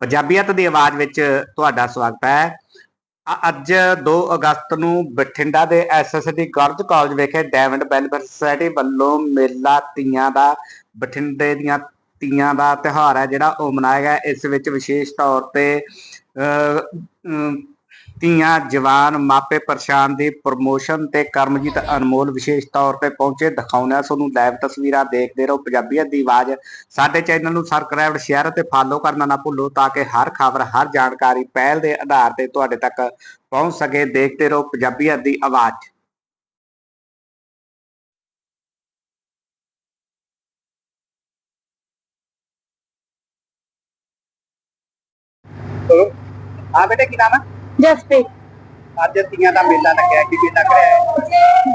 ਪੰਜਾਬੀਅਤ ਦੀ ਆਵਾਜ਼ ਵਿੱਚ ਤੁਹਾਡਾ ਸਵਾਗਤ ਹੈ। ਅੱਜ 2 ਅਗਸਤ ਨੂੰ ਬਠਿੰਡਾ ਦੇ ਐਸਐਸਡੀ ਗਰਲਜ਼ ਕਾਲਜ ਵਿਖੇ ਡਾਇਮੰਡ ਵੈਲਫੇਅਰ ਸੁਸਾਇਟੀ ਵੱਲੋਂ ਮੇਲਾ ਤੀਆਂ ਦਾ, ਬਠਿੰਡੇ ਦੀਆਂ ਤੀਆਂ ਦਾ ਤਿਉਹਾਰ ਹੈ ਜਿਹੜਾ ਉਹ ਮਨਾਇਆ ਗਿਆ। ਇਸ ਵਿੱਚ ਵਿਸ਼ੇਸ਼ ਤੌਰ ਤੇ ਧੀਆਂ, ਜਵਾਨ, ਮਾਪੇ ਪਰੇਸ਼ਾਨ ਦੀ ਪ੍ਰਮੋਸ਼ਨ ਤੇ ਕਰਮਜੀਤ ਅਨਮੋਲ ਵਿਸ਼ੇਸ਼ ਤੌਰ ਤੇ ਪਹੁੰਚੇ ਦਿਖਾਉਣਾ ਤੁਹਾਨੂੰ ਲਾਈਵ ਤਸਵੀਰਾਂ ਦੇਖਦੇ ਰਹੋ। ਪੰਜਾਬੀਅਤ ਦੀ ਆਵਾਜ਼ ਸਾਡੇ ਚੈਨਲ ਨੂੰ ਸਬਸਕ੍ਰਾਈਬ ਸ਼ੇਅਰ ਅਤੇ ਫਾਲੋ ਕਰਨਾ ਨਾ ਭੁੱਲੋ ਤਾਂ ਕਿ ਹਰ ਖਬਰ, ਹਰ ਜਾਣਕਾਰੀ ਪਹਿਲ ਦੇ ਆਧਾਰ ਤੇ ਤੁਹਾਡੇ ਤੱਕ ਪਹੁੰਚ ਸਕੇ। ਦੇਖਦੇ ਰਹੋ ਪੰਜਾਬੀਅਤ ਦੀ ਆਵਾਜ਼। ਆ ਬੇਟੇ, ਕੀ ਨਾਮ ਹੈ? ਜਸਪ੍ਰੀਤ ਅੱਜ ਤੀਆਂ ਦਾ ਮੇਲਾ ਲੱਗਿਆ ਕਿ ਮੇਲਾ ਕਰਿਆ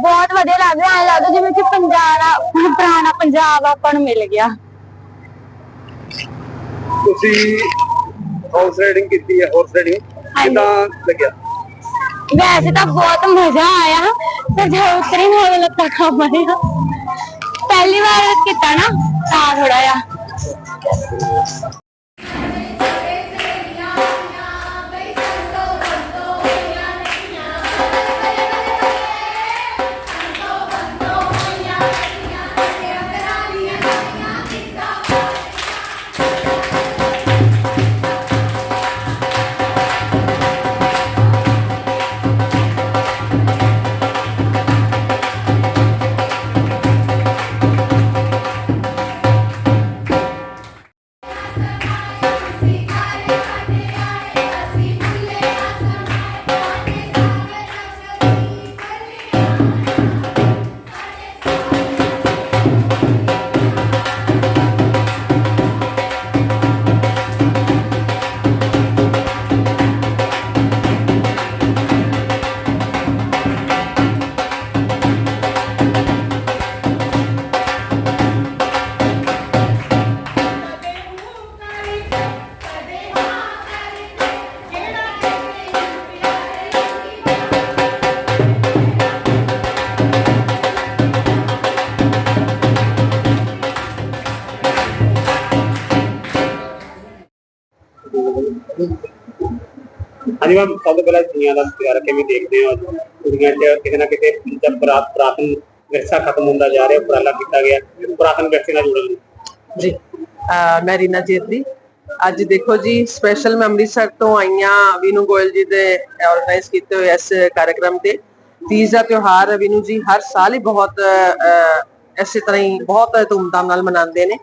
ਬਹੁਤ ਵਧੀਆ ਲੱਗ ਰਿਹਾ ਐ ਲੱਗਦਾ ਜਿਵੇਂ ਕਿ ਪੰਜਾਬ ਆ ਪੁਰਾਣਾ ਪੰਜਾਬ ਆਪਾਂ ਨੂੰ ਮਿਲ ਗਿਆ। ਤੁਸੀਂ ਹਾਊਸ ਰਾਈਡਿੰਗ ਕੀਤੀ ਹੈ ਹਾਰਸ ਰਾਈਡਿੰਗ ਕਿਦਾਂ ਲੱਗਿਆ? ਵੈਸੇ ਤਾਂ ਬਹੁਤ ਮਜ਼ਾ ਆਇਆ ਪਰ ਜਦ ਉਤਰੀ ਹੋਵੇ ਲੱਤਾਂ ਕੰਮ ਆਇਆ। ਪਹਿਲੀ ਵਾਰ ਕੀਤਾ ਨਾ ਤਾਂ ਥੋੜਾ ਜਿਹਾ। ਹਾਂਜੀ ਸਭ ਤੋਂ ਪਹਿਲਾਂ ਤੀਆਂ ਦਾ ਤਿਉਹਾਰ ਕਿਵੇਂ ਦੇਖਦੇ ਹੋ? ਕੁੜੀਆਂ 'ਚ ਕਿਤੇ ਨਾ ਕਿਤੇ ਜਦ ਬਰਾਤ ਪ੍ਰਾਤਨ ਵਿਰਸਾ ਖਤਮ ਹੁੰਦਾ ਜਾ ਰਿਹਾ, ਉਪਰਾਲਾ ਕੀਤਾ ਗਿਆ, ਪੁਰਾਤਨ ਵਿਰਸੇ ਨਾਲ ਜੁੜਨ ਜੀ। ਮੈਂ ਰੀਨਾ ਜੇਤਲੀ ਅੱਜ ਦੇਖੋ ਜੀ ਸਪੈਸ਼ਲ ਮੈਂ ਅੰਮ੍ਰਿਤਸਰ ਤੋਂ ਆਈਆਂ ਵੀਨੂ ਗੋਇਲ ਜੀ ਦੇ ਆਰਗੇਨਾਈਜ਼ ਕੀਤੇ ਹੋਏ ਇਸ ਕਾਰਜਕ੍ਰਮ ਤੇ। ਤੀਜ ਦਾ ਤਿਉਹਾਰ ਵੀਨੂ ਜੀ ਹਰ ਸਾਲ ਹੀ ਬਹੁਤ ਇਸੇ ਤਰ੍ਹਾਂ ਹੀ ਬਹੁਤ ਧੂਮਧਾਮ ਨਾਲ ਮਨਾਉਂਦੇ ਨੇ।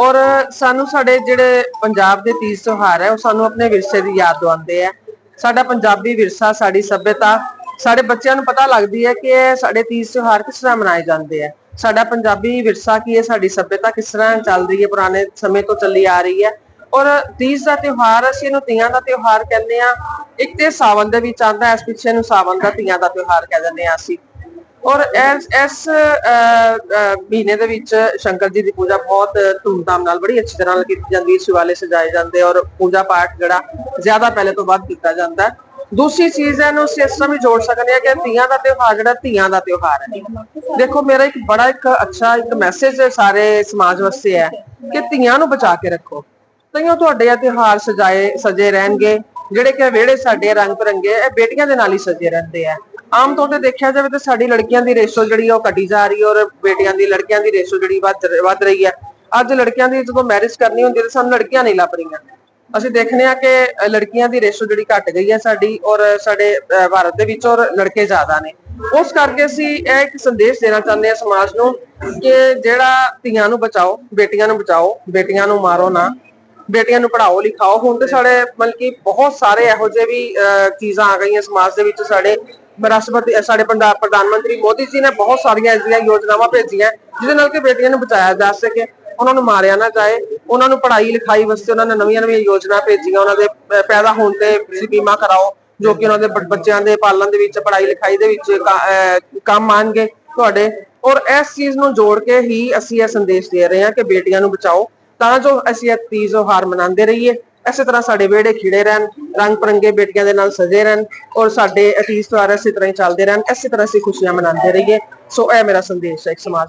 ਔਰ ਸਾਨੂੰ ਸਾਡੇ ਜਿਹੜੇ ਪੰਜਾਬ ਦੇ ਤੀਜ ਤਿਉਹਾਰ ਹੈ, ਉਹ ਸਾਨੂੰ ਆਪਣੇ ਵਿਰਸੇ ਦੀ ਯਾਦ ਦਿਵਾਉਂਦੇ ਆ। ਸਾਡਾ ਪੰਜਾਬੀ ਵਿਰਸਾ, ਸਾਡੀ ਸੱਭਿਅਤਾ, ਸਾਡੇ ਬੱਚਿਆਂ ਨੂੰ ਪਤਾ ਲੱਗਦੀ ਹੈ ਕਿ ਸਾਡੇ ਤੀਜ ਤਿਉਹਾਰ ਕਿਸ ਤਰ੍ਹਾਂ ਮਨਾਏ ਜਾਂਦੇ ਆ। ਸਾਡਾ ਪੰਜਾਬੀ ਵਿਰਸਾ ਕੀ ਹੈ, ਸਾਡੀ ਸੱਭਿਅਤਾ ਕਿਸ ਤਰ੍ਹਾਂ ਚੱਲ ਰਹੀ ਹੈ, ਪੁਰਾਣੇ ਸਮੇਂ ਤੋਂ ਚੱਲੀ ਆ ਰਹੀ ਹੈ। ਔਰ ਤੀਜ ਦਾ ਤਿਉਹਾਰ, ਅਸੀਂ ਇਹਨੂੰ ਤੀਆਂ ਦਾ ਤਿਉਹਾਰ ਕਹਿੰਦੇ ਆ ਇੱਕ ਤੇ ਸਾਵਨ ਦੇ ਵਿੱਚ ਆਉਂਦਾ, ਇਸ ਪਿੱਛੇ ਨੂੰ ਸਾਵਨ ਦਾ ਤੀਆਂ ਦਾ ਤਿਉਹਾਰ ਕਹਿ ਦਿੰਦੇ ਆ ਅਸੀਂ। ਔਰ ਇਸ ਇਸ ਮਹੀਨੇ ਦੇ ਵਿੱਚ ਸ਼ੰਕਰ ਜੀ ਦੀ ਪੂਜਾ ਬਹੁਤ ਧੂਮਧਾਮ ਨਾਲ ਬੜੀ ਅੱਛੀ ਤਰ੍ਹਾਂ ਨਾਲ ਕੀਤੀ ਜਾਂਦੀ ਹੈ। ਸ਼ਿਵਾਲੇ ਸਜਾਏ ਜਾਂਦੇ ਔਰ ਪੂਜਾ ਪਾਠ ਜਿਹੜਾ ਜ਼ਿਆਦਾ ਪਹਿਲੇ ਤੋਂ ਵੱਧ ਕੀਤਾ ਜਾਂਦਾ ਹੈ। ਦੂਸਰੀ ਚੀਜ਼ ਹੈ ਨੂੰ ਅਸੀਂ ਇਸ ਜੋੜ ਸਕਦੇ ਹਾਂ ਕਿ ਤੀਆਂ ਦਾ ਤਿਉਹਾਰ ਜਿਹੜਾ ਧੀਆਂ ਦਾ ਤਿਉਹਾਰ ਹੈ। ਦੇਖੋ, ਮੇਰਾ ਇੱਕ ਬੜਾ ਇੱਕ ਅੱਛਾ ਇੱਕ ਮੈਸੇਜ ਸਾਰੇ ਸਮਾਜ ਵਾਸਤੇ ਹੈ ਕਿ ਧੀਆਂ ਨੂੰ ਬਚਾ ਕੇ ਰੱਖੋ। ਤਈਓ ਤੁਹਾਡੇ ਇਹ ਤਿਉਹਾਰ ਸਜਾਏ, ਸਜੇ ਰਹਿਣਗੇ। ਜਿਹੜੇ ਕਿ ਵਿਹੜੇ ਸਾਡੇ ਰੰਗ ਬਰੰਗੇ ਇਹ ਬੇਟੀਆਂ ਦੇ ਨਾਲ ਹੀ ਸਜੇ ਰਹਿੰਦੇ ਆ। ਆਮ ਤੌਰ ਤੇ ਦੇਖਿਆ ਜਾਵੇ ਤਾਂ ਸਾਡੀ ਲੜਕੀਆਂ ਦੀ ਰੇਸ਼ੋ ਜਿਹੜੀ ਉਹ ਘਟੀ ਜਾ ਰਹੀ ਹੈ ਔਰ ਬੇਟੀਆਂ ਦੀ ਲੜਕੀਆਂ ਦੀ ਰੇਸ਼ੋ ਜਿਹੜੀ ਵੱਧ ਰਹੀ ਹੈ ਅੱਜ ਲੜਕੀਆਂ ਦੀ ਜਦੋਂ ਮੈਰਿਜ ਕਰਨੀ ਹੁੰਦੀ ਤਾਂ ਸਾਨੂੰ ਲੜਕੀਆਂ ਨਹੀਂ ਲੱਭ ਰਹੀਆਂ। ਅਸੀਂ ਦੇਖਨੇ ਆ ਕਿ ਲੜਕੀਆਂ ਦੀ ਰੇਸ਼ੋ ਜਿਹੜੀ ਘਟ ਗਈ ਹੈ ਸਾਡੀ ਔਰ ਸਾਡੇ ਭਾਰਤ ਦੇ ਵਿੱਚ ਔਰ ਲੜਕੇ ਜ਼ਿਆਦਾ ਨੇ। ਉਸ ਕਰਕੇ ਅਸੀਂ ਇਹ ਇੱਕ ਸੰਦੇਸ਼ ਦੇਣਾ ਚਾਹੁੰਦੇ ਹਾਂ ਸਮਾਜ ਨੂੰ ਕਿ ਜਿਹੜਾ ਧੀਆਂ ਨੂੰ ਬਚਾਓ ਬੇਟੀਆਂ ਨੂੰ ਬਚਾਓ ਬੇਟੀਆਂ ਨੂੰ ਮਾਰੋ ਨਾ। ਬੇਟੀਆਂ ਨੂੰ ਪੜਾਓ ਲਿਖਾਓ। ਹੁਣ ਤੇ ਸਾਡੇ ਮਤਲਬ ਕਿ ਬਹੁਤ ਸਾਰੇ ਇਹੋ ਜਿਹੇ ਵੀ ਅਹ, ਚੀਜ਼ਾਂ ਆ ਗਈਆਂ ਸਮਾਜ ਦੇ ਵਿੱਚ ਸਾਡੇ ਰਾਸ਼ਟਰਪਤੀ ਸਾਡੇ ਪੰਜਾਬ ਪ੍ਰਧਾਨ ਮੰਤਰੀ ਮੋਦੀ ਜੀ ਨੇ ਬਹੁਤ ਸਾਰੀਆਂ ਅਜਿਹੀਆਂ ਯੋਜਨਾਵਾਂ ਭੇਜੀਆਂ, ਜਿਹਦੇ ਨਾਲ ਕਿ ਬੇਟੀਆਂ ਨੂੰ ਬਚਾਇਆ ਜਾ ਸਕੇ, ਉਹਨਾਂ ਨੂੰ ਮਾਰਿਆ ਨਾ ਜਾਏ, ਉਹਨਾਂ ਨੂੰ ਪੜ੍ਹਾਈ ਲਿਖਾਈ ਵਾਸਤੇ ਉਹਨਾਂ ਨੇ ਨਵੀਆਂ ਨਵੀਆਂ ਯੋਜਨਾ ਭੇਜੀਆਂ, ਉਹਨਾਂ ਦੇ ਪੈਦਾ ਹੋਣ ਤੇ ਬੀਮਾ ਕਰਾਓ, ਜੋ ਕਿ ਉਹਨਾਂ ਦੇ ਬੱਚਿਆਂ ਦੇ ਪਾਲਣ ਦੇ ਵਿੱਚ, ਪੜ੍ਹਾਈ ਲਿਖਾਈ ਦੇ ਵਿੱਚ ਕੰਮ ਆਣਗੇ ਤੁਹਾਡੇ। ਔਰ ਇਸ ਚੀਜ਼ ਨੂੰ ਜੋੜ ਕੇ ਹੀ ਅਸੀਂ ਇਹ ਸੰਦੇਸ਼ ਦੇ ਰਹੇ ਹਾਂ ਕਿ ਬੇਟੀਆਂ ਨੂੰ ਬਚਾਓ, ਤਾਂ ਜੋ ਅਸੀਂ ਇਹ ਤੀਜ ਤਿਉਹਾਰ ਮਨਾਉਂਦੇ ਰਹੀਏ। ਇਸੇ ਤਰ੍ਹਾਂ ਸਾਡੇ ਵਿਹੜੇ ਖਿੜੇ ਰਹਿਣ, ਰੰਗ ਪਰੰਗੇ ਬੇਟੀਆਂ ਦੇ ਨਾਲ ਸਜੇ ਰਹਿਣ ਔਰ ਸਾਡੇ ਇਹ ਤਿਉਹਾਰ ਇਸੇ ਤਰ੍ਹਾਂ ਹੀ ਚੱਲਦੇ ਰਹਿਣ, ਇਸੇ ਤਰ੍ਹਾਂ ਅਸੀਂ ਖੁਸ਼ੀਆਂ ਮਨਾਉਂਦੇ ਰਹੀਏ। ਸੋ ਇਹ ਮੇਰਾ ਸੰਦੇਸ਼ ਹੈ ਇੱਕ ਸਮਾਜ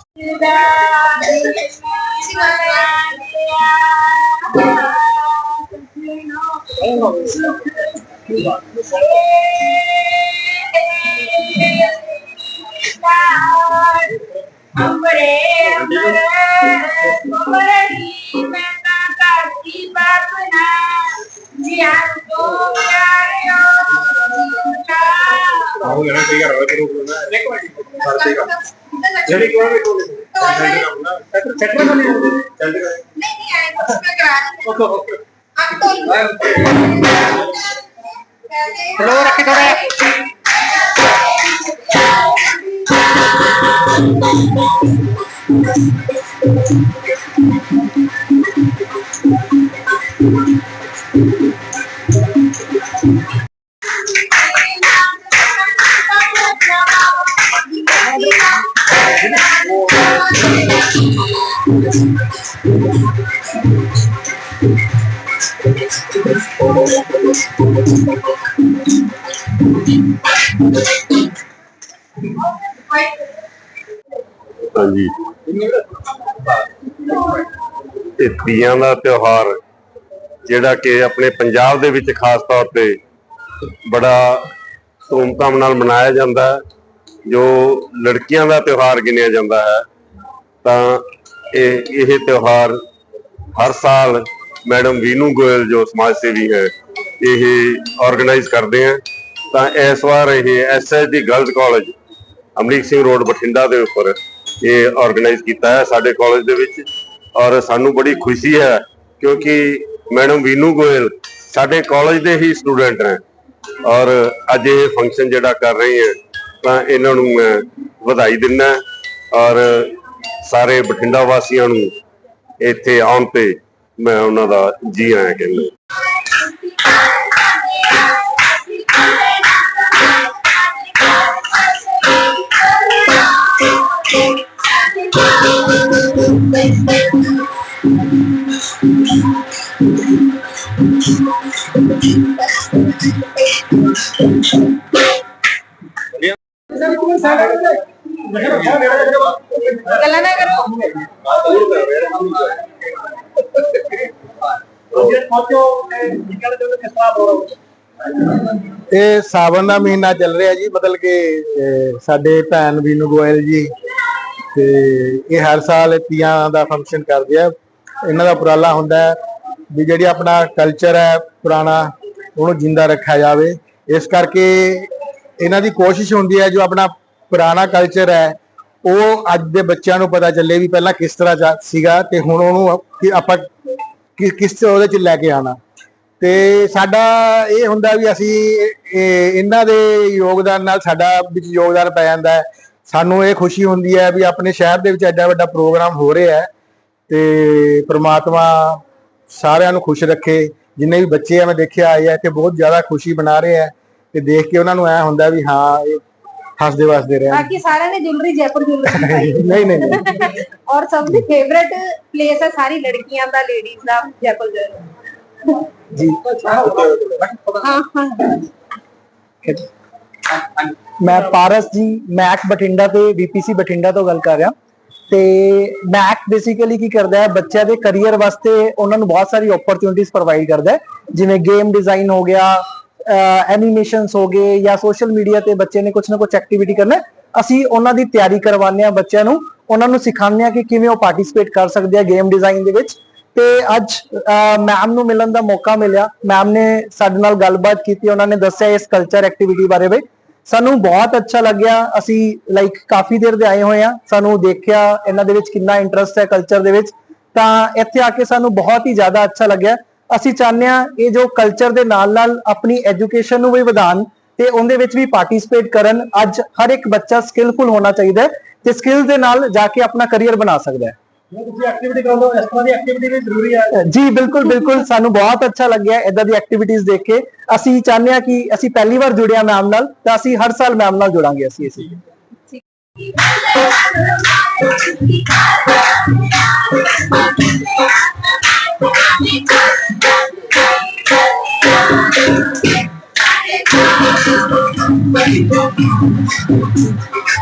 ਅੰਬਰੇ ਅੰਬਰੇ ਅੰਬਰੇ ਮੈਂ ਤਾਂ ਕਰਦੀ ਬਾਪਨਾ ਜਿਆ Tá ali. ਇਹ ਤੀਆਂ ਦਾ ਤਿਉਹਾਰ, ਜਿਹੜਾ ਕਿ ਆਪਣੇ ਪੰਜਾਬ ਦੇ ਵਿੱਚ ਖਾਸ ਤੌਰ ਤੇ ਬੜਾ ਧੂਮਧਾਮ ਨਾਲ ਮਨਾਇਆ ਜਾਂਦਾ ਹੈ, ਜੋ ਲੜਕੀਆਂ ਦਾ ਤਿਉਹਾਰ ਗਿਣਿਆ ਜਾਂਦਾ ਹੈ, ਤਾਂ ਇਹ ਇਹ ਤਿਉਹਾਰ ਹਰ ਸਾਲ ਮੈਡਮ ਵੀਨੂ ਗੋਇਲ ਜੋ ਸਮਾਜ ਸੇਵੀ ਹੈ, ਇਹ ਆਰਗੇਨਾਈਜ਼ ਕਰਦੇ ਆ। ਤਾਂ ਇਸ ਵਾਰ ਇਹ SSD girls college Amrik Singh road Bathinda ਦੇ ਉੱਪਰ ਇਹ ਆਰਗੇਨਾਈਜ਼ ਕੀਤਾ ਹੈ ਸਾਡੇ ਕਾਲਜ ਦੇ ਵਿੱਚ। ਔਰ ਸਾਨੂੰ ਬੜੀ ਖੁਸ਼ੀ ਹੈ ਕਿਉਂਕਿ ਮੈਡਮ ਵੀਨੂ ਗੋਇਲ ਸਾਡੇ ਕਾਲਜ ਦੇ ਹੀ ਸਟੂਡੈਂਟ ਨੇ। ਔਰ ਅੱਜ ਇਹ ਫੰਕਸ਼ਨ ਜਿਹੜਾ ਕਰ ਰਹੇ ਹੈ, ਤਾਂ ਇਹਨਾਂ ਨੂੰ ਮੈਂ ਵਧਾਈ ਦਿੰਦਾ ਔਰ ਸਾਰੇ ਬਠਿੰਡਾ ਵਾਸੀਆਂ ਨੂੰ ਇੱਥੇ ਆਉਣ ਤੇ ਮੈਂ ਉਹਨਾਂ ਦਾ ਜੀ ਆਇਆਂ ਕਹਿੰਦਾ ਗੱਲਾਂ ਨਾ ਕਰੋ ਇਹ ਸਾਵਣ ਦਾ ਮਹੀਨਾ ਚੱਲ ਰਿਹਾ ਜੀ ਮਤਲਬ ਕਿ ਅਹ, ਸਾਡੇ ਭੈਣ ਵੀਨੂ ਗੋਇਲ ਜੀ ਤੇ ਇਹ ਹਰ ਸਾਲ ਤੀਆਂ ਦਾ ਫੰਕਸ਼ਨ ਕਰਦੇ ਆ। ਇਹਨਾਂ ਦਾ ਉਪਰਾਲਾ ਹੁੰਦਾ ਹੈ ਵੀ ਜਿਹੜੀ ਆਪਣਾ ਕਲਚਰ ਹੈ ਪੁਰਾਣਾ, ਉਹਨੂੰ ਜਿੰਦਾ ਰੱਖਿਆ ਜਾਵੇ। ਇਸ ਕਰਕੇ ਇਹਨਾਂ ਦੀ ਕੋਸ਼ਿਸ਼ ਹੁੰਦੀ ਹੈ ਜੋ ਆਪਣਾ ਪੁਰਾਣਾ ਕਲਚਰ ਹੈ, ਉਹ ਅੱਜ ਦੇ ਬੱਚਿਆਂ ਨੂੰ ਪਤਾ ਚੱਲੇ ਵੀ ਪਹਿਲਾਂ ਕਿਸ ਤਰ੍ਹਾਂ ਜਾ- ਸੀਗਾ ਤੇ ਹੁਣ ਉਹਨੂੰ ਕਿ ਆਪਾਂ ਕਿਸ ਕਿਸ ਉਹਦੇ ਚ ਲੈ ਕੇ ਆਣਾ ਤੇ ਸਾਡਾ ਇਹ ਹੁੰਦਾ ਵੀ ਅਸੀਂ ਇਹ- ਇਹਨਾਂ ਦੇ ਯੋਗਦਾਨ ਨਾਲ ਸਾਡਾ ਵਿੱਚ ਯੋਗਦਾਨ ਪੈ ਜਾਂਦਾ ਹੈ। ਸਾਨੂੰ ਇਹ ਖੁਸ਼ੀ ਹੁੰਦੀ ਹੈ ਵੀ ਆਪਣੇ ਸ਼ਹਿਰ ਦੇ ਵਿੱਚ ਐਡਾ ਵੱਡਾ ਪ੍ਰੋਗਰਾਮ ਹੋ ਰਿਹਾ ਹੈ ਤੇ ਪ੍ਰਮਾਤਮਾ ਸਾਰਿਆਂ ਨੂੰ ਖੁਸ਼ ਰੱਖੇ। ਜਿੰਨੇ ਵੀ ਬੱਚੇ ਆ ਮੈਂ ਦੇਖਿਆ ਆਏ ਆ ਤੇ ਬਹੁਤ ਜ਼ਿਆਦਾ ਖੁਸ਼ੀ ਬਣਾ ਰਹੇ ਆ ਤੇ ਦੇਖ ਕੇ ਉਹਨਾਂ ਨੂੰ ਐ ਹੁੰਦਾ ਵੀ ਹਾਂ ਇਹ ਹੱਸਦੇ ਵਸਦੇ ਰਹਿਣ ਬਾਕੀ ਸਾਰਿਆਂ ਨੇ ਜੁਲਰੀ ਜੈਪੁਰ ਜੁਲਰੀ ਪਾਈ ਨਹੀਂ ਨਹੀਂ ਨਹੀਂ। ਔਰ ਸਭ ਦੀ ਫੇਵਰਟ ਪਲੇਸ ਹੈ ਸਾਰੀ ਲੜਕੀਆਂ ਦਾ ਲੇਡੀਜ਼ ਦਾ ਜੈਪੁਰ ਜੁਲਰੀ ਜੀ। ਹਾਂ ਹਾਂ। ਮੈਂ ਪਾਰਸ ਜੀ ਮੈਕ ਬਠਿੰਡਾ ਤੇ ਵੀਪੀਸੀ ਬਠਿੰਡਾ ਤੋਂ ਗੱਲ ਕਰ ਰਿਹਾ। ਤੇ ਮੈਕ ਬੇਸਿਕਲੀ ਕੀ ਕਰਦਾ ਹੈ, ਬੱਚਿਆਂ ਦੇ ਕੈਰੀਅਰ ਵਾਸਤੇ ਉਹਨਾਂ ਨੂੰ ਬਹੁਤ ਸਾਰੀ ਓਪਰਚੁਨਿਟੀਆਂ ਪ੍ਰੋਵਾਈਡ ਕਰਦਾ ਹੈ। ਜਿਵੇਂ ਗੇਮ ਡਿਜ਼ਾਈਨ ਹੋ ਗਿਆ ਐਨੀਮੇਸ਼ਨਸ ਹੋ ਗਏ ਜਾਂ ਸੋਸ਼ਲ ਮੀਡੀਆ ਤੇ ਬੱਚੇ ਨੇ ਕੁਝ ਨਾ ਕੁਝ ਐਕਟੀਵਿਟੀ ਕਰਨਾ ਅਸੀਂ ਉਹਨਾਂ ਦੀ ਤਿਆਰੀ ਕਰਵਾਉਂਦੇ ਆ ਬੱਚਿਆਂ ਨੂੰ, ਉਹਨਾਂ ਨੂੰ ਸਿਖਾਉਂਦੇ ਆ ਕਿ ਕਿਵੇਂ ਉਹ ਪਾਰਟਿਸਿਪੇਟ ਕਰ ਸਕਦੇ ਆ ਗੇਮ ਡਿਜ਼ਾਈਨ ਦੇ ਵਿੱਚ। ਤੇ ਅੱਜ ਮੈਮ ਨੂੰ ਮਿਲਣ ਦਾ ਮੌਕਾ ਮਿਲਿਆ। ਮੈਮ ਨੇ ਸਾਡੇ ਨਾਲ ਗੱਲਬਾਤ ਕੀਤੀ, ਉਹਨਾਂ ਨੇ ਦੱਸਿਆ ਇਸ ਕਲਚਰ ਐਕਟੀਵਿਟੀ ਬਾਰੇ ਵੀ। ਸਾਨੂੰ ਬਹੁਤ ਅੱਛਾ ਲੱਗਿਆ। ਅਸੀਂ ਲਾਈਕ ਕਾਫੀ ਦੇਰ ਦੇ ਆਏ ਹੋਏ ਆ ਸਾਨੂੰ ਦੇਖਿਆ, ਇਹਨਾਂ ਦੇ ਵਿੱਚ ਕਿੰਨਾ ਇੰਟਰਸਟ ਹੈ ਕਲਚਰ ਦੇ ਵਿੱਚ। ਤਾਂ ਇੱਥੇ ਆ ਕੇ ਸਾਨੂੰ ਬਹੁਤ ਹੀ ਜ਼ਿਆਦਾ ਅੱਛਾ ਲੱਗਿਆ। ਅਸੀਂ ਚਾਹੁੰਦੇ ਆ ਇਹ ਜੋ ਕਲਚਰ ਦੇ ਨਾਲ ਨਾਲ ਆਪਣੀ ਐਜੂਕੇਸ਼ਨ ਨੂੰ ਵੀ ਵਧਾਉਣ ਤੇ ਉਹਦੇ ਵਿੱਚ ਵੀ ਪਾਰਟਿਸਿਪੇਟ ਕਰਨ। ਅੱਜ ਹਰ ਇੱਕ ਬੱਚਾ ਸਕਿੱਲਫੁਲ ਹੋਣਾ ਚਾਹੀਦਾ ਹੈ ਤੇ ਸਕਿੱਲ ਦੇ ਨਾਲ ਜਾ ਕੇ ਆਪਣਾ ਕੈਰੀਅਰ ਬਣਾ ਸਕਦਾ ਹੈ। ਜੀ ਬਿਲਕੁਲ ਬਿਲਕੁਲ ਸਾਨੂੰ ਬਹੁਤ ਅੱਛਾ ਲੱਗਿਆ ਇਦਾਂ ਦੀ ਐਕਟੀਵਿਟੀਆਂ ਦੇਖ ਕੇ। ਅਸੀਂ ਚਾਹੁੰਦੇ ਹਾਂ ਕਿ ਅਸੀਂ ਪਹਿਲੀ ਵਾਰ ਜੁੜਿਆ ਮੈਮ ਨਾਲ ਤਾਂ ਅਸੀਂ ਹਰ ਸਾਲ ਮੈਮ ਨਾਲ ਜੁੜਾਂਗੇ ਅਸੀਂ ਇਸ Thank.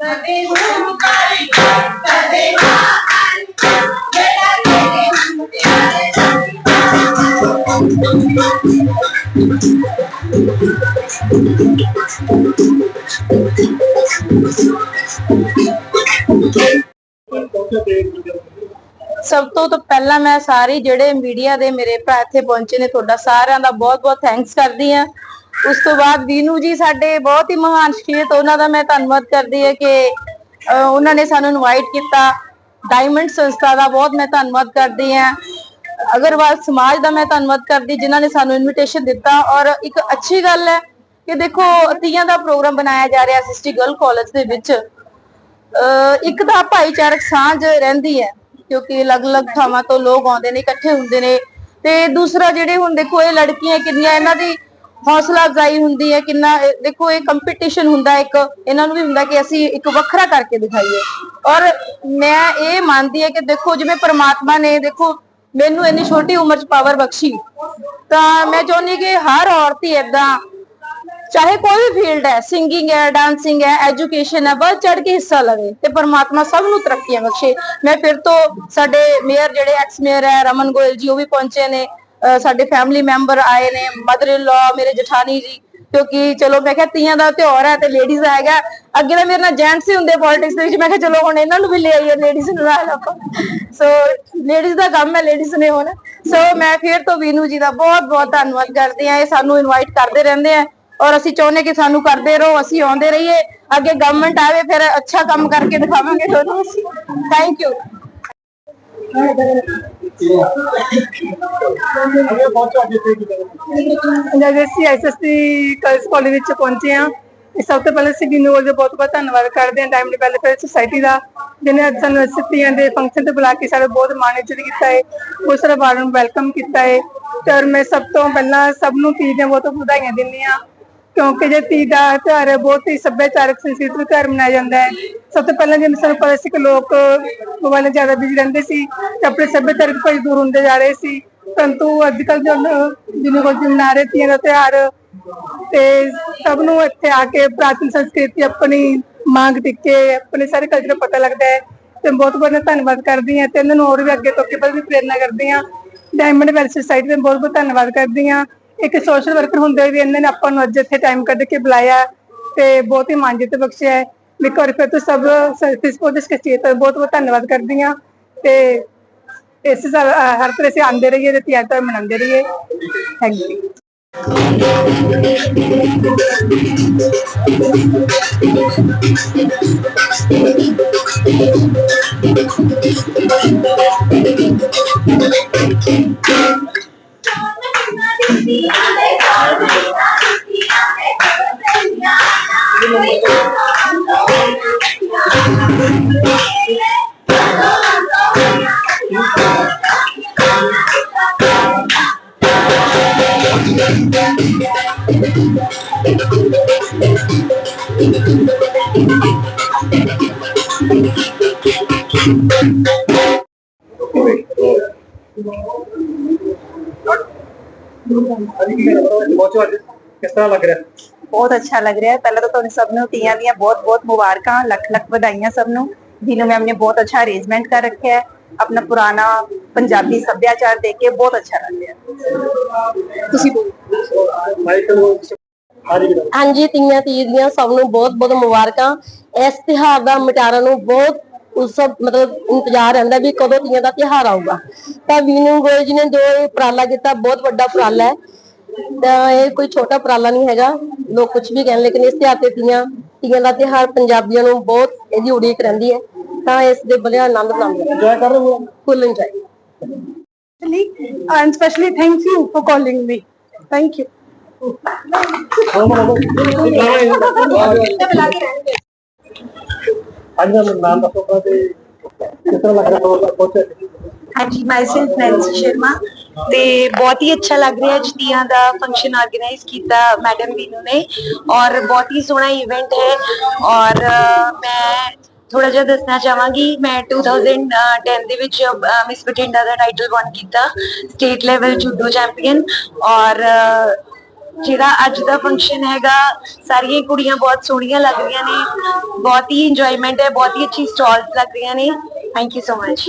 ਅਸੀਂ ਸਭ ਤੋਂ ਤਾਂ ਪਹਿਲਾਂ ਮੈਂ ਸਾਰੇ ਜਿਹੜੇ ਮੀਡੀਆ ਦੇ ਮੇਰੇ ਭਰਾ ਇੱਥੇ ਪਹੁੰਚੇ ਨੇ, ਤੁਹਾਡਾ ਸਾਰਿਆਂ ਦਾ ਬਹੁਤ-ਬਹੁਤ ਥੈਂਕਸ ਕਰਦੀ ਆ ਉਸ ਤੋਂ ਬਾਅਦ ਵੀਨੂ ਜੀ ਸਾਡੇ ਬਹੁਤ ਹੀ ਮਹਾਨ ਸ਼ਖਸੀਅਤ, ਉਹਨਾਂ ਦਾ ਮੈਂ ਧੰਨਵਾਦ ਕਰਦੀ ਹਾਂ ਕਿ ਉਹਨਾਂ ਨੇ ਸਾਨੂੰ ਇਨਵਾਈਟ ਕੀਤਾ। ਡਾਇਮੰਡ ਸੰਸਥਾ ਦਾ ਬਹੁਤ ਮੈਂ ਧੰਨਵਾਦ ਕਰਦੀ ਹਾਂ। ਅਗਰਵਾਲ ਸਮਾਜ ਦਾ ਮੈਂ ਧੰਨਵਾਦ ਕਰਦੀ, ਜਿਨ੍ਹਾਂ ਨੇ ਸਾਨੂੰ ਇਨਵੀਟੇਸ਼ਨ ਦਿੱਤਾ ਔਰ ਇੱਕ ਅੱਛੀ ਗੱਲ ਹੈ ਕਿ ਦੇਖੋ, ਤੀਆਂ ਦਾ ਪ੍ਰੋਗਰਾਮ ਬਣਾਇਆ ਜਾ ਰਿਹਾ ਸਿਸਟੀ ਗਰਲ ਕਾਲਜ ਦੇ ਵਿੱਚ। ਇੱਕ ਤਾਂ ਭਾਈਚਾਰਕ ਸਾਂਝ ਰਹਿੰਦੀ ਹੈ, ਕਿਉਂਕਿ ਅਲੱਗ-ਅਲੱਗ ਥਾਵਾਂ ਤੋਂ ਲੋਕ ਆਉਂਦੇ ਨੇ, ਇਕੱਠੇ ਹੁੰਦੇ ਨੇ। ਤੇ ਦੂਸਰਾ ਜਿਹੜੇ ਹੁਣ ਦੇਖੋ, ਇਹ ਲੜਕੀਆਂ ਕਿੰਨੀਆਂ ਇਹਨਾਂ ਦੀ ਹੌਸਲਾ ਅਫਜ਼ਾਈ ਹੁੰਦੀ ਹੈ, ਕਿੰਨਾ ਦੇਖੋ, ਇਹ ਕੰਪੀਟੀਸ਼ਨ ਹੁੰਦਾ ਇੱਕ, ਇਹਨਾਂ ਨੂੰ ਵੀ ਹੁੰਦਾ ਕਿ ਅਸੀਂ ਇੱਕ ਵੱਖਰਾ ਕਰਕੇ ਦਿਖਾਈਏ। ਔਰ ਮੈਂ ਇਹ ਮੰਨਦੀ ਹਾਂ ਕਿ ਦੇਖੋ, ਜਿਵੇਂ ਪ੍ਰਮਾਤਮਾ ਨੇ ਦੇਖੋ ਮੈਨੂੰ ਇੰਨੀ ਛੋਟੀ ਉਮਰ 'ਚ ਪਾਵਰ ਬਖਸ਼ੀ। ਤਾਂ ਮੈਂ ਚਾਹੁੰਦੀ ਕਿ ਹਰ ਔਰਤ ਹੀ ਏਦਾਂ, ਚਾਹੇ ਕੋਈ ਵੀ ਫੀਲਡ ਹੈ ਸਿੰਗਿੰਗ ਹੈ ਡਾਂਸਿੰਗ ਹੈ ਐਜੂਕੇਸ਼ਨ ਹੈ, ਵੱਧ ਚੜ ਕੇ ਹਿੱਸਾ ਲਵੇ ਤੇ ਪਰਮਾਤਮਾ ਸਭ ਨੂੰ ਤਰੱਕੀਆਂ ਬਖਸ਼ੇ। ਮੈਂ ਫਿਰ ਤੋਂ ਸਾਡੇ ਮੇਅਰ ਜਿਹੜੇ ਐਕਸ ਮੇਅਰ ਹੈ, ਰਮਨ ਗੋਇਲ ਜੀ, ਉਹ ਵੀ ਪਹੁੰਚੇ ਨੇ। ਸਾਡੇ ਫੈਮਿਲੀ ਮੈਂਬਰ ਆਏ ਨੇ ਮਦਰ ਇਨ ਲਾ ਮੇਰੇ ਜਠਾਨੀ ਜੀ ਕਿਉਂਕਿ ਚਲੋ ਮੈਂ ਕਿਹਾ ਤੀਆਂ ਦਾ ਤਿਉਹਾਰ ਹੈ ਤੇ ਲੇਡੀਜ਼ ਹੈਗਾ। ਅੱਗੇ ਤਾਂ ਮੇਰੇ ਨਾਲ ਜੈਂਟਸ ਹੀ ਹੁੰਦੇ ਪੋਲਿਟਿਕਸ ਦੇ ਵਿੱਚ। ਮੈਂ ਕਿਹਾ ਚਲੋ ਹੁਣ ਇਹਨਾਂ ਨੂੰ ਵੀ ਲੈ ਆਈਏ ਲੇਡੀਜ਼ ਨੂੰ ਨਾਲ ਆਪਾਂ। ਸੋ ਲੇਡੀਜ਼ ਦਾ ਕੰਮ ਹੈ ਲੇਡੀਜ਼ ਨੇ ਹੁਣ। ਸੋ ਮੈਂ ਫਿਰ ਤੋਂ ਵੀਨੂ ਜੀ ਦਾ ਬਹੁਤ ਬਹੁਤ ਧੰਨਵਾਦ ਕਰਦੀ ਆ ਇਹ ਸਾਨੂੰ ਇਨਵਾਈਟ ਕਰਦੇ ਰਹਿੰਦੇ ਆ। ਔਰ ਅਸੀਂ ਚਾਹੁੰਦੇ ਕਿ ਸਾਨੂੰ ਕਰਦੇ ਰਹੋ, ਅਸੀਂ ਆਉਂਦੇ ਰਹੀਏ। ਅੱਗੇ ਗਵਰਨਮੈਂਟ ਆਵੇ, ਫਿਰ ਅੱਛਾ ਕੰਮ ਕਰਕੇ ਦਿਖਾਵਾਂਗੇ ਤੁਹਾਨੂੰ ਅਸੀਂ। ਥੈਂਕ ਯੂ ਜਦ ਅਸੀਂ ਐਸਐਸਟੀ ਕਲਸ ਕਾਲਜ ਵਿੱਚ ਪਹੁੰਚੇ ਹਾਂ। ਸਭ ਤੋਂ ਪਹਿਲਾਂ ਅਸੀਂ ਬਿੰਨੂ ਦਾ ਬਹੁਤ ਬਹੁਤ ਧੰਨਵਾਦ ਕਰਦੇ ਹਾਂ। ਟਾਈਮ ਵੈਲਫੇਅਰ ਸੁਸਾਇਟੀ ਦਾ, ਜਿਹਨੇ ਅੱਜ ਸਾਨੂੰ ਸਿੱਤੀਆਂ ਦੇ ਫੰਕਸ਼ਨ ਤੇ ਬੁਲਾ ਕੇ ਸਾਡਾ ਬਹੁਤ ਮਾਣ ਇੱਜ਼ਤ ਕੀਤਾ ਹੈ। ਬਹੁਤ ਸਾਰਾ ਬਾਰਾਂ ਨੂੰ ਵੈਲਕਮ ਕੀਤਾ ਹੈ। ਤੇ ਮੈਂ ਸਭ ਤੋਂ ਪਹਿਲਾਂ ਸਭ ਨੂੰ ਤੀਜ ਦੀਆਂ ਬਹੁਤ ਵਧਾਈਆਂ ਦਿੰਦੀ ਹਾਂ। ਕਿਉਂਕਿ ਜੇ ਤੀ ਦਾ ਤਿਉਹਾਰ ਹੈ, ਬਹੁਤ ਹੀ ਸੱਭਿਆਚਾਰਕ ਸੰਸਕ੍ਰਿਤਿਕ ਤਿਉਹਾਰ ਮਨਾਇਆ ਜਾਂਦਾ ਹੈ। ਸਭ ਤੋਂ ਪਹਿਲਾਂ ਜਿਵੇਂ ਸਾਨੂੰ ਪਤਾ ਸੀ ਕਿ ਲੋਕ ਮੋਬਾਈਲਾਂ ਜ਼ਿਆਦਾ ਬਿਜ਼ੀ ਰਹਿੰਦੇ ਸੀ ਤੇ ਆਪਣੇ ਸੱਭਿਆਚਾਰਕ ਤੋਂ ਦੂਰ ਹੁੰਦੇ ਜਾ ਰਹੇ ਸੀ। ਪਰੰਤੂ ਅੱਜ ਕੱਲ ਜੋ ਜਿਵੇਂ ਕੋਈ ਮਨਾ ਰਹੇ ਤੀਆਂ ਦਾ ਤਿਉਹਾਰ, ਤੇ ਸਭ ਨੂੰ ਇੱਥੇ ਆ ਕੇ ਪ੍ਰਾਚੀਨ ਸੰਸਕ੍ਰਿਤੀ ਆਪਣੀ ਮੰਗ ਟਿੱਕੇ, ਆਪਣੇ ਸਾਰੇ ਕਲਚਰ ਪਤਾ ਲੱਗਦਾ ਹੈ। ਤੇ ਬਹੁਤ ਬਹੁਤ ਧੰਨਵਾਦ ਕਰਦੀ ਹਾਂ ਤੇ ਇਹਨਾਂ ਨੂੰ ਹੋਰ ਵੀ ਅੱਗੇ ਤੋਂ ਅੱਗੇ ਵਧਣ ਦੀ ਪ੍ਰੇਰਨਾ ਕਰਦੀ ਹਾਂ। ਡਾਇਮੰਡ ਵੈਲਫੇਅਰ ਸੋਸਾਇਟੀ ਦਾ ਬਹੁਤ ਬਹੁਤ ਧੰਨਵਾਦ ਕਰਦੀ ਹਾਂ। ਇੱਕ ਸੋਸ਼ਲ ਵਰਕਰ ਹੁੰਦੇ ਵੀ ਇਹਨਾਂ ਨੇ ਆਪਾਂ ਨੂੰ ਅੱਜ ਇੱਥੇ ਟਾਈਮ ਕੱਢ ਕੇ ਬੁਲਾਇਆ ਤੇ ਬਹੁਤ ਹੀ ਮਾਣ ਬਖਸ਼ਿਆ ਹੈ। ਮੈਂ ਇੱਕ ਵਾਰ ਫਿਰ ਤੋਂ ਸਭ ਸਰਵਿਸ ਪੋਲਿਸ ਕਚੇਤ ਬਹੁਤ ਬਹੁਤ ਧੰਨਵਾਦ ਕਰਦੀ ਹਾਂ ਤੇ ਇਸ ਹਰ ਤਰ੍ਹਾਂ ਸੇ ਆਂਦੇ ਰਹੀਏ ਤੇ ਤਿਆਰ ਮਨਾਉਂਦੇ ਰਹੀਏ। ਥੈਂਕ ਯੂ ਪਹੁੰਚੋ ਤਰ੍ਹਾਂ ਲੱਗ ਰਿਹਾ। ਬਹੁਤ ਅੱਛਾ ਲੱਗ ਰਿਹਾ। ਹੈ ਪਹਿਲਾਂ ਤਾਂ ਤੁਹਾਨੂੰ ਸਭ ਨੂੰ ਤੀਆਂ ਦੀਆਂ ਬਹੁਤ ਬਹੁਤ ਮੁਬਾਰਕਾਂ ਲੱਖ ਲੱਖ ਵਧਾਈਆਂ ਸਭ ਨੂੰ ਜਿਨ੍ਹਾਂ ਮੈਮ ਨੇ ਬਹੁਤ ਅੱਛਾ ਅਰੇਂਜਮੈਂਟ ਕਰ ਰੱਖਿਆ ਹੈ। ਆਪਣਾ ਪੁਰਾਣਾ ਪੰਜਾਬੀ ਸੱਭਿਆਚਾਰ ਦੇਖ ਕੇ ਬਹੁਤ ਅੱਛਾ ਲੱਗ ਰਿਹਾ। ਤੁਸੀਂ ਬੋਲੋ। ਮਾਈਕ ਨੂੰ ਹਾਂਜੀ ਤੀਆਂ ਤੀਜ ਦੀਆਂ ਸਭ ਨੂੰ ਬਹੁਤ ਬਹੁਤ ਮੁਬਾਰਕਾਂ। ਇਸ ਤਿਹਾਰ ਦਾ ਮਟਾਰਾਂ ਨੂੰ ਬਹੁਤ ਉਤਸਵ ਮਤਲਬ ਇੰਤਜ਼ਾਰ ਰਹਿੰਦਾ ਵੀ ਕਦੋਂ ਤੀਆਂ ਦਾ ਤਿਹਾਰ ਆਊਗਾ। ਤਾਂ ਵੀਨੂ ਗੋਇਲ ਜੀ ਨੇ ਜੋ ਇਹ ਉਪਰਾਲਾ ਕੀਤਾ ਬਹੁਤ ਵੱਡਾ ਉਪਰਾਲਾ ਹੈ। ਤਾਂ ਇਹ ਕੋਈ ਛੋਟਾ ਉਪਰਾਲਾ ਨਹੀਂ ਹੈਗਾ ਲੋਕ ਕੁਝ ਵੀ ਕਹਿਣ ਲੇਕਿਨ ਇਸ ਤਿਉਹਾਰ ਤੇ ਤੀਆਂ ਤੀਆਂ ਦਾ ਤਿਹਾਰ ਪੰਜਾਬੀਆਂ ਨੂੰ ਬਹੁਤ ਇਹਦੀ ਉਡੀਕ ਰਹਿੰਦੀ ਹੈ ਤਾਂ ਇਸ ਦੇ ਬੜਿਆ ਆਨੰਦ ਮਾਣਦੇ ਇੰਜੋਏ ਕਰ ਰਹੇ ਹੋ full enjoy and especially thank you for calling me. Thank you. ਅੱਜ ਦਾ ਨਾਮ ਦੱਸੋ ਤੇ ਕਿਸ ਤਰ੍ਹਾਂ ਲੱਗ ਰਿਹਾ ਤੁਹਾਨੂੰ ਪਹੁੰਚੇ ਹਾਂਜੀ ਮਾਈਸੈਲਫ ਨੈਂਸੀ ਸ਼ਰਮਾ ਤੇ ਬਹੁਤ ਹੀ ਅੱਛਾ ਲੱਗ ਰਿਹਾ ਅੱਜ ਤੀਆਂ ਦਾ ਫੰਕਸ਼ਨ ਆਰਗੇਨਾਈਜ਼ ਕੀਤਾ ਮੈਡਮ ਵੀਨੂ ਨੇ ਔਰ ਬਹੁਤ ਹੀ ਸੋਹਣਾ ਇਵੈਂਟ ਹੈ ਔਰ ਮੈਂ ਥੋੜਾ ਜਿਹਾ ਦੱਸਣਾ ਚਾਹਾਂਗੀ, ਮੈਂ 2010 ਦੇ ਵਿੱਚ ਮਿਸ ਬਠਿੰਡਾ ਦਾ ਟਾਈਟਲ ਵਨ ਕੀਤਾ ਸਟੇਟ ਲੈਵਲ ਜੂਡੋ ਚੈਂਪੀਅਨ ਔਰ ਜਿਹੜਾ ਅੱਜ ਦਾ ਫੰਕਸ਼ਨ ਹੈਗਾ, ਸਾਰੀਆਂ ਕੁੜੀਆਂ ਬਹੁਤ ਸੋਹਣੀਆਂ ਲੱਗ ਰਹੀਆਂ ਨੇ, ਬਹੁਤ ਹੀ ਇੰਜੋਇਮੈਂਟ ਹੈ, ਬਹੁਤ ਹੀ ਅੱਛੀ ਸਟਾਲਸ ਲੱਗ ਰਹੀਆਂ ਨੇ ਥੈਂਕ ਯੂ ਸੋ ਮਚ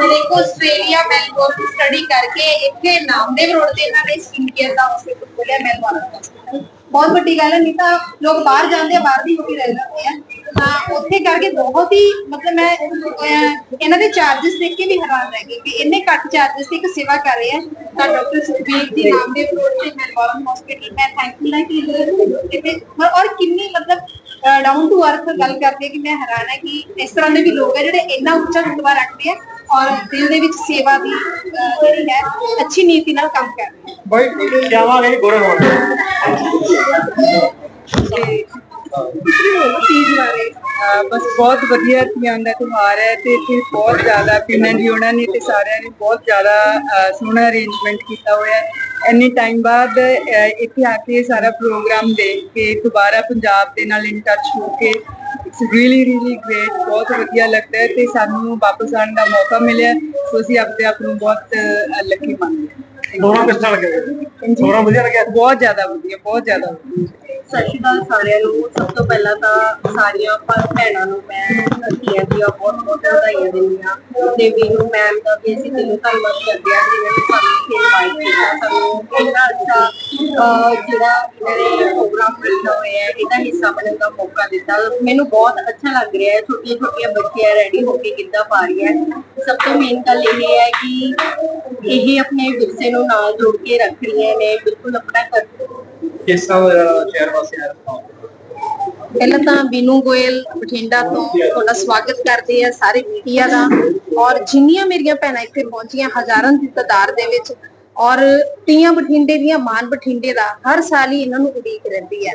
ਦੇਖੋ, ਆਸਟ੍ਰੇਲੀਆ ਮੈਲਬੌਰਨ ਸਟੱਡੀ ਕਰਕੇ ਇੱਥੇ ਨਾਮਦੇਵ ਰੋਡ ਤੇ ਇਹਨਾਂ ਨੇ ਸਕਿਨ ਕੇਅਰ ਦਾ ਹਸਪੀਟਲ ਖੋਲਿਆ ਮੈਲਬੌਰਨ ਬਹੁਤ ਵੱਡੀ ਗੱਲ ਹੈ, ਨਹੀਂ ਤਾਂ ਲੋਕ ਬਾਹਰ ਜਾਂਦੇ ਆ, ਬਾਹਰ ਦੀ ਹੋ ਕੇ ਰਹਿ ਜਾਂਦੇ ਆ। ਤਾਂ ਉੱਥੇ ਕਰਕੇ ਬਹੁਤ ਹੀ ਮਤਲਬ ਮੈਂ ਇਹਨਾਂ ਦੇ ਚਾਰजेस ਦੇਖ ਕੇ ਵੀ ਹੈਰਾਨ ਰਹਿ ਗਈ ਕਿ ਇੰਨੇ ਘੱਟ ਚਾਰजेस ਤੇ ਇੱਕ ਸੇਵਾ ਕਰ ਰਹੇ ਆ। ਤਾਂ ਡਾਕਟਰ ਸੁਖਬੀਰ ਜੀ ਨਾਮ ਦੇ ਅਪਰੋਚ ਤੇ ਮੈਲਬੌਰਨ ਹਸਪੀਟਲ ਮੈਂ ਥੈਂਕਫੁਲ ਹਾਂ ਕਿ ਇੱਥੇ ਔਰ ਕਿੰਨੀ ਮਤਲਬ ਡਾਊਨ ਟੂ ਅਰਥ ਗੱਲ ਕਰਦੇ ਆ ਕਿ ਮੈਂ ਹੈਰਾਨ ਹਾਂ ਕਿ ਇਸ ਤਰ੍ਹਾਂ ਦੇ ਵੀ ਲੋਕ ਆ ਜਿਹੜੇ ਇੰਨਾ ਉੱਚਾ ਰੁਤਬਾ ਰੱਖਦੇ ਆ ਔਰ ਦਿਲ ਦੇ ਵਿੱਚ ਸੇਵਾ ਦੀ ਜਿਹੜੀ ਹੈ ਅੱਛੀ ਨੀਤੀ ਨਾਲ ਕੰਮ ਕਰਦੇ ਆ। ਬਾਈ ਜਾਵਾਂਗੇ ਗੁਰੂ ਹੋਣਾ। ਤੇ ਚੀਜ਼ ਬਾਰੇ ਬਸ ਬਹੁਤ ਵਧੀਆ ਤੀਆਂ ਦਾ ਤਿਉਹਾਰ ਹੈ ਤੇ ਇੱਥੇ ਬਹੁਤ ਜ਼ਿਆਦਾ ਪਿੰਡਾਂ ਦੀ ਉਹਨਾਂ ਨੇ ਤੇ ਸਾਰਿਆਂ ਨੇ ਬਹੁਤ ਜ਼ਿਆਦਾ ਸੋਹਣਾ ਅਰੇਂਜਮੈਂਟ ਕੀਤਾ ਹੋਇਆ ਹੈ। ਇੰਨੇ ਟਾਈਮ ਬਾਅਦ ਇੱਥੇ ਆ ਕੇ ਸਾਰਾ ਪ੍ਰੋਗਰਾਮ ਦੇਖ ਕੇ, ਦੁਬਾਰਾ ਪੰਜਾਬ ਦੇ ਨਾਲ ਇਨ ਟੱਚ ਹੋ ਕੇ ਇਟਸ ਰੀਲੀ ਰੀਲੀ ਗ੍ਰੇਟ ਬਹੁਤ ਵਧੀਆ ਲੱਗਦਾ ਹੈ ਤੇ ਸਾਨੂੰ ਵਾਪਸ ਆਉਣ ਦਾ ਮੌਕਾ ਮਿਲਿਆ। ਸੋ ਅਸੀਂ ਆਪਣੇ ਆਪ ਨੂੰ ਬਹੁਤ ਲੱਕੀ ਮੰਨਦੇ ਹਾਂ। ਦੋਨੋਂ ਲੱਗਿਆ ਵਧੀਆ ਲੱਗਿਆ। ਬਹੁਤ ਜ਼ਿਆਦਾ ਵਧੀਆ ਬਹੁਤ ਜ਼ਿਆਦਾ ਸਤਿ ਸ਼੍ਰੀ ਅਕਾਲ ਸਾਰਿਆਂ ਨੂੰ। ਸਭ ਤੋਂ ਪਹਿਲਾਂ ਤਾਂ ਸਾਰੀਆਂ ਭੈਣਾਂ ਨੂੰ ਮੈਂ ਧੀਆਂ ਦੀਆਂ ਬਹੁਤ ਬਹੁਤ ਵਧਾਈਆਂ ਦਿੰਦੀ ਹਾਂ। ਤੇ ਵੀਨੂ ਮੈਮ ਦਾ ਵੀ ਅਸੀਂ ਦਿਲੋਂ ਧੰਨਵਾਦ ਕਰਦੇ ਹਾਂ ਜਿਵੇਂ ਕਿ ਸਾਨੂੰ ਇਨਵਾਈਟ ਕੀਤਾ ਸਾਨੂੰ ਇੰਨਾ ਅੱਛਾ ਜਿਹੜਾ ਨੇ ਪ੍ਰੋਗਰਾਮ ਕੀਤਾ ਹੋਇਆ ਹੈ ਇਹਦਾ ਹਿੱਸਾ ਬਣਨ ਦਾ ਮੌਕਾ ਦਿੱਤਾ। ਮੈਨੂੰ ਬਹੁਤ ਅੱਛਾ ਲੱਗ ਰਿਹਾ ਹੈ। ਛੋਟੀਆਂ ਛੋਟੀਆਂ ਬੱਚੀਆਂ ਰੈਡੀ ਹੋ ਕੇ ਗਿੱਧਾ ਪਾ ਰਹੀਆਂ। ਸਭ ਤੋਂ ਮੇਨ ਗੱਲ ਇਹ ਹੈ ਕਿ ਇਹ ਆਪਣੇ ਵਿਰਸੇ ਨੂੰ ਨਾਲ ਜੋੜ ਕੇ ਰੱਖ ਰਹੀਆਂ ਨੇ ਬਿਲਕੁਲ ਆਪਣਾ ਕਰ ਕਿਸ ਤਰ੍ਹਾਂ ਦਾ ਸ਼ਹਿਰ ਵਾਸੀ ਆ ਪਹਿਲਾਂ ਤਾਂ ਬੀਨੂ ਗੋਇਲ ਬਠਿੰਡਾ ਤੋਂ ਤੁਹਾਡਾ ਸਵਾਗਤ ਕਰਦੇ ਆ ਸਾਰੇ ਮੀਡੀਆ ਦਾ। ਔਰ ਜਿੰਨੀਆਂ ਮੇਰੀਆਂ ਭੈਣਾਂ ਇੱਥੇ ਪਹੁੰਚੀਆਂ ਹਜ਼ਾਰਾਂ ਦੀ ਤਾਦਾਦ ਦੇ ਵਿੱਚ। ਔਰ ਤੀਆਂ ਬਠਿੰਡੇ ਦੀਆਂ ਮਾਨ ਬਠਿੰਡੇ ਦਾ ਹਰ ਸਾਲ ਹੀ ਇਹਨਾਂ ਨੂੰ ਉਡੀਕ ਰਹਿੰਦੀ ਹੈ।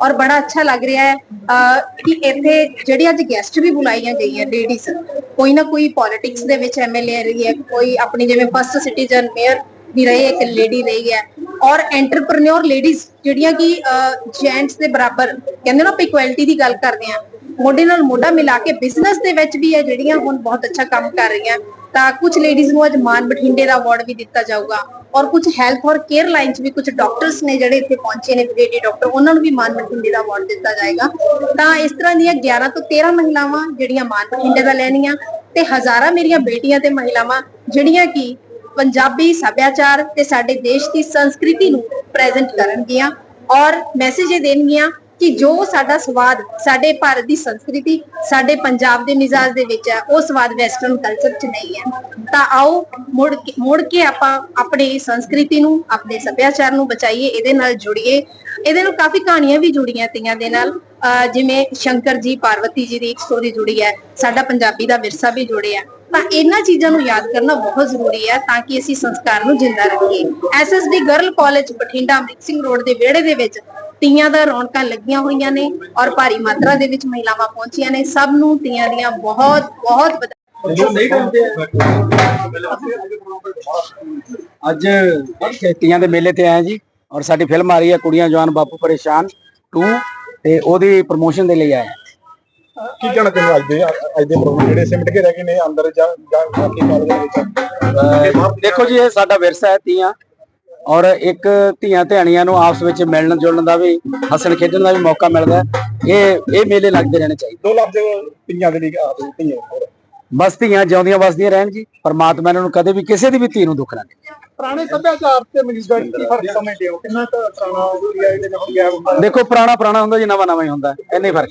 ਔਰ ਬੜਾ ਅੱਛਾ ਲੱਗ ਰਿਹਾ ਹੈ। ਕਿ ਇੱਥੇ ਜਿਹੜੀ ਅੱਜ ਗੈਸਟ ਵੀ ਬੁਲਾਈਆਂ ਗਈਆਂ ਲੇਡੀਜ਼ ਕੋਈ ਨਾ ਕੋਈ ਪੋਲਿਟਿਕਸ ਦੇ ਵਿੱਚ ਐਮਐਲਏ ਰਹੀ ਹੈ ਕੋਈ ਆਪਣੀ ਜਿਵੇਂ ਫਸਟ ਸਿਟੀਜ਼ਨ ਮੇਅਰ ਵੀ ਰਹੀ, ਇੱਕ ਲੇਡੀ ਰਹੀ ਹੈ। ਔਰ ਐਂਟਰਪ੍ਰੈਨਿਓਰ ਲੇਡੀਜ਼ ਜਿਹੜੀਆਂ ਕਿ ਜੈਂਟਸ ਦੇ ਬਰਾਬਰ ਕਹਿੰਦੇ ਨਾ ਆਪਾਂ ਇਕੁਐਲਿਟੀ ਦੀ ਗੱਲ ਕਰਦੇ ਆ ਮੋਢੇ ਨਾਲ ਮੋਢਾ ਮਿਲਾ ਕੇ ਬਿਜ਼ਨਸ ਦੇ ਵਿੱਚ ਵੀ ਹੈ ਜਿਹੜੀਆਂ ਹੁਣ ਬਹੁਤ ਅੱਛਾ ਕੰਮ ਕਰ ਰਹੀਆਂ, ਤਾਂ ਕੁਝ ਲੇਡੀਜ਼ ਨੂੰ ਅੱਜ ਮਾਨ ਬਠਿੰਡੇ ਦਾ ਅਵਾਰਡ ਵੀ ਦਿੱਤਾ ਜਾਊਗਾ। ਔਰ ਕੁਝ ਹੈਲਥ ਔਰ ਕੇਅਰ ਲਾਈਨ 'ਚ ਵੀ ਕੁਝ ਡਾਕਟਰਸ ਨੇ ਜਿਹੜੇ ਇੱਥੇ ਪਹੁੰਚੇ ਨੇ ਲੇਡੀ ਡਾਕਟਰ ਉਹਨਾਂ ਨੂੰ ਵੀ ਮਾਨ ਬਠਿੰਡੇ ਦਾ ਅਵਾਰਡ ਦਿੱਤਾ ਜਾਏਗਾ। ਤਾਂ ਇਸ ਤਰ੍ਹਾਂ ਦੀਆਂ 11 ਤੋਂ 13 ਮਹਿਲਾਵਾਂ ਜਿਹੜੀਆਂ ਮਾਨ ਬਠਿੰਡੇ ਦਾ ਲੈਣੀਆਂ, ਤੇ ਹਜ਼ਾਰਾਂ ਮੇਰੀਆਂ ਬੇਟੀਆਂ ਤੇ ਮਹਿਲਾਵਾਂ ਜਿਹੜੀਆਂ ਕਿ ਪੰਜਾਬੀ ਸੱਭਿਆਚਾਰ ਤੇ ਸਾਡੇ ਦੇਸ਼ ਦੀ ਸੰਸਕ੍ਰਿਤੀ ਨੂੰ ਪ੍ਰੈਜ਼ੈਂਟ ਕਰਨਗੀਆਂ ਔਰ ਮੈਸੇਜ ਇਹ ਦੇਣਗੀਆਂ ਕਿ ਜੋ ਸਾਡਾ ਸਵਾਦ ਸਾਡੇ ਭਾਰਤ ਦੀ ਸੰਸਕ੍ਰਿਤੀ, ਸਾਡੇ ਪੰਜਾਬ ਦੇ ਮਿਜ਼ਾਜ ਦੇ ਵਿੱਚ ਹੈ, ਉਹ ਸਵਾਦ ਵੈਸਟਰਨ ਕਲਚਰ 'ਚ ਨਹੀਂ ਹੈ। ਤਾਂ ਆਓ ਮੁੜ ਕੇ ਮੁੜ ਕੇ ਆਪਾਂ ਆਪਣੀ ਸੰਸਕ੍ਰਿਤੀ ਨੂੰ, ਆਪਣੇ ਸੱਭਿਆਚਾਰ ਨੂੰ ਬਚਾਈਏ, ਇਹਦੇ ਨਾਲ ਜੁੜੀਏ। ਇਹਦੇ ਨਾਲ ਕਾਫੀ ਕਹਾਣੀਆਂ ਵੀ ਜੁੜੀਆਂ ਤੀਆਂ ਦੇ ਨਾਲ। ਅਹ ਜਿਵੇਂ ਸ਼ੰਕਰ ਜੀ, ਪਾਰਵਤੀ ਜੀ ਦੀ ਇੱਕ ਸਟੋਰੀ ਜੁੜੀ ਹੈ, ਸਾਡਾ ਪੰਜਾਬੀ ਦਾ ਵਿਰਸਾ ਵੀ ਜੁੜਿਆ ਤਾਂ ਇਹਨਾਂ ਚੀਜ਼ਾਂ ਨੂੰ ਯਾਦ ਕਰਨਾ ਬਹੁਤ ਜ਼ਰੂਰੀ ਹੈ ਤਾਂ ਕਿ ਅਸੀਂ ਸੰਸਕਾਰ ਨੂੰ ਜਿੰਦਾ ਰੱਖੀਏ SSD girl college Bathinda Amrit Singh road ਦੇ ਵਿਹੜੇ ਦੇ ਵਿੱਚ ਤੀਆਂ ਦਾ ਰੌਣਕਾਂ ਲੱਗੀਆਂ ਹੋਈਆਂ ਨੇ ਔਰ ਭਾਰੀ ਮਾਤਰਾ ਦੇ ਵਿੱਚ ਮਹਿਲਾਵਾਂ ਪਹੁੰਚੀਆਂ ਨੇ ਸਭ ਨੂੰ ਤੀਆਂ ਦੀਆਂ ਬਹੁਤ ਬਹੁਤ ਅੱਜ ਤੀਆਂ ਦੇ ਮੇਲੇ ਤੇ ਆਏ ਜੀ ਔਰ ਸਾਡੀ ਫਿਲਮ ਆ ਰਹੀ ਹੈ ਕੁੜੀਆਂ ਜਵਾਨ ਬਾਪੂ ਪਰੇਸ਼ਾਨ 2 ਤੇ ਉਹਦੀ ਪ੍ਰੋਮੋਸ਼ਨ ਦੇ ਲਈ ਆਏ। ਕੀ ਕਹਿਣਾ ਚਾਹੁੰਦੇ ਅੱਜ ਦੇ ਅੱਜ ਦੇ ਪ੍ਰੋਗਰਾਮ ਜਿਹੜੇ ਸਿਮਟ ਕੇ ਰਹਿ ਗਏ ਨੇ ਅੰਦਰ ਜਾਂ ਜਾਂ ਬਾਕੀ ਕਾਲਜਾਂ ਵਿੱਚ? ਅਹ ਦੇਖੋ ਜੀ ਇਹ ਸਾਡਾ ਵਿਰਸਾ ਹੈ ਤੀਆਂ ਔਰ ਇੱਕ ਧੀਆਂ ਧਿਆਣੀਆਂ ਨੂੰ ਆਪਸ ਵਿੱਚ ਮਿਲਣ ਜੁਲਣ ਦਾ ਵੀ ਹੱਸਣ ਖੇਡਣ ਦਾ ਵੀ ਮੌਕਾ ਮਿਲਦਾ ਇਹ ਇਹ ਮੇਲੇ ਲੱਗਦੇ ਰਹਿਣੇ ਚਾਹੀਦੇ। ਦੋ ਲਫ਼ਜ਼ ਤੀਆਂ ਦੇ ਲਈ ਆਪ ਹੋਰ। ਬਸ ਧੀਆਂ ਜਿਉਂਦੀਆਂ ਵਸਦੀਆਂ ਰਹਿਣ ਜੀ। ਪਰਮਾਤਮਾ ਇਹਨਾਂ ਨੂੰ ਕਦੇ ਵੀ ਕਿਸੇ ਦੀ ਵੀ ਧੀ ਨੂੰ ਦੁੱਖ ਨਾ ਦੇ ਪੁਰਾਣੇ ਸੱਭਿਆਚਾਰ ਤੇ ਮਜੀਦਗੜ ਕੀ ਫ਼ਰਕ ਸਮਝਦੇ ਹੋ? ਕਿੰਨਾ ਪੁਰਾਣਾ ਹੋ ਗਿਆ ਇਹਦੇ ਨਾਲ ਗਿਆ ਹੁੰਦਾ? ਦੇਖੋ ਪੁਰਾਣਾ ਪੁਰਾਣਾ ਹੁੰਦਾ ਜੀ ਨਵਾਂ ਨਵਾਂ ਹੀ ਹੁੰਦਾ। ਇੰਨਾ ਫ਼ਰਕ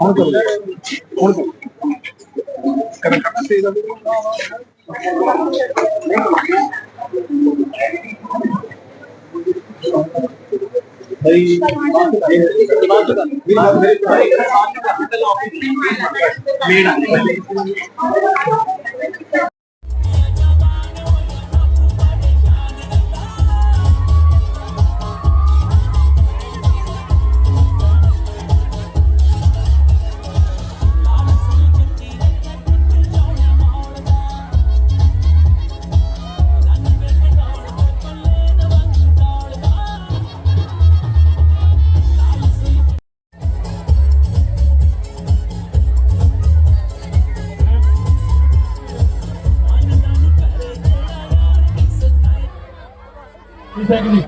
ਹੁਣ